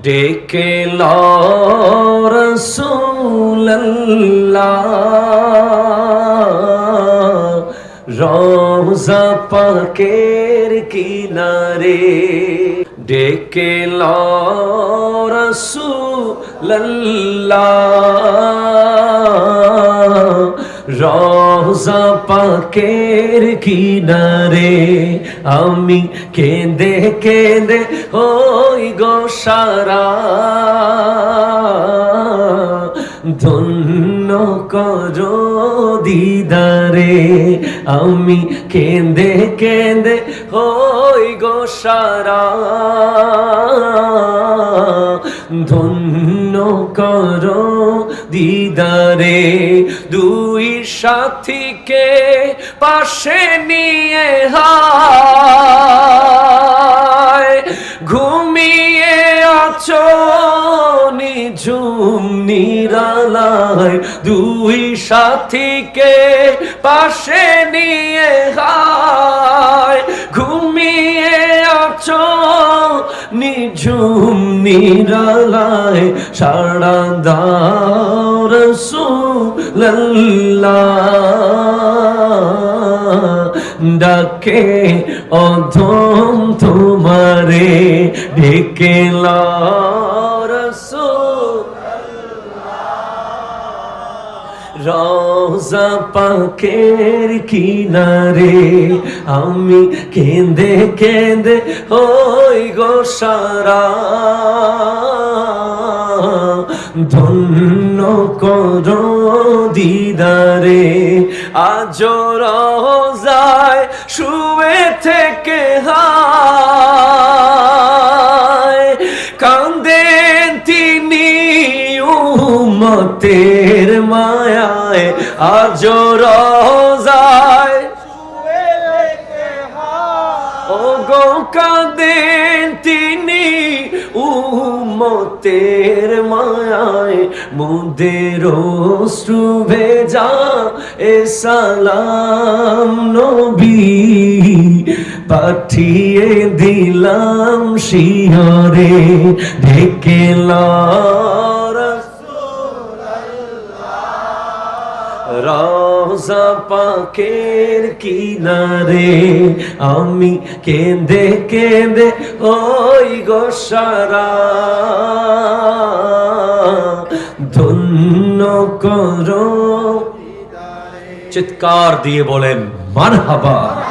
ডেকে রোজা পাকের কিনারে ডেকে রসুল্লাহ রোজা পাকের কিনারে আমি কেঁদে কেঁদে ওই গো সারা। ধন্য কর দিদারে, আমি কেঁদে কেঁদে ওই গো সারা। ধন্য কর দিদারে। দুই সাথীকে পাশে নিয়ে হায় ঘুমিয়ে আছো, নিঝুম, নিরালায়। দুই সাথীকে পাশে নিয়ে হায় ঘুমিয়ে আছো নিঝুম নিরালায় সারা দাও রসুল্লাহ ডাকে অধম তোমারে ডেকে রোজা পাকের কিনারে আমি কেঁদে কেঁদে ওই গো সারা ধন্য কর দিদারে। আজ রোজায় শুয়ে থেকে হায় উমতের মায়ায় আজ রোজায়। ও গো কাঁদেন তিনি উমতের মায়ায়, মুদের অশ্রু ভেজা এ সালাম নবী। পাঠিয়ে দিলাম শিহরে, ঢেকে রোজা পাকের কিনারে আমি কেঁদে কেঁদে ওই গোসারা। ধন্য করো। চিৎকার দিয়ে বলেন মারহাবা।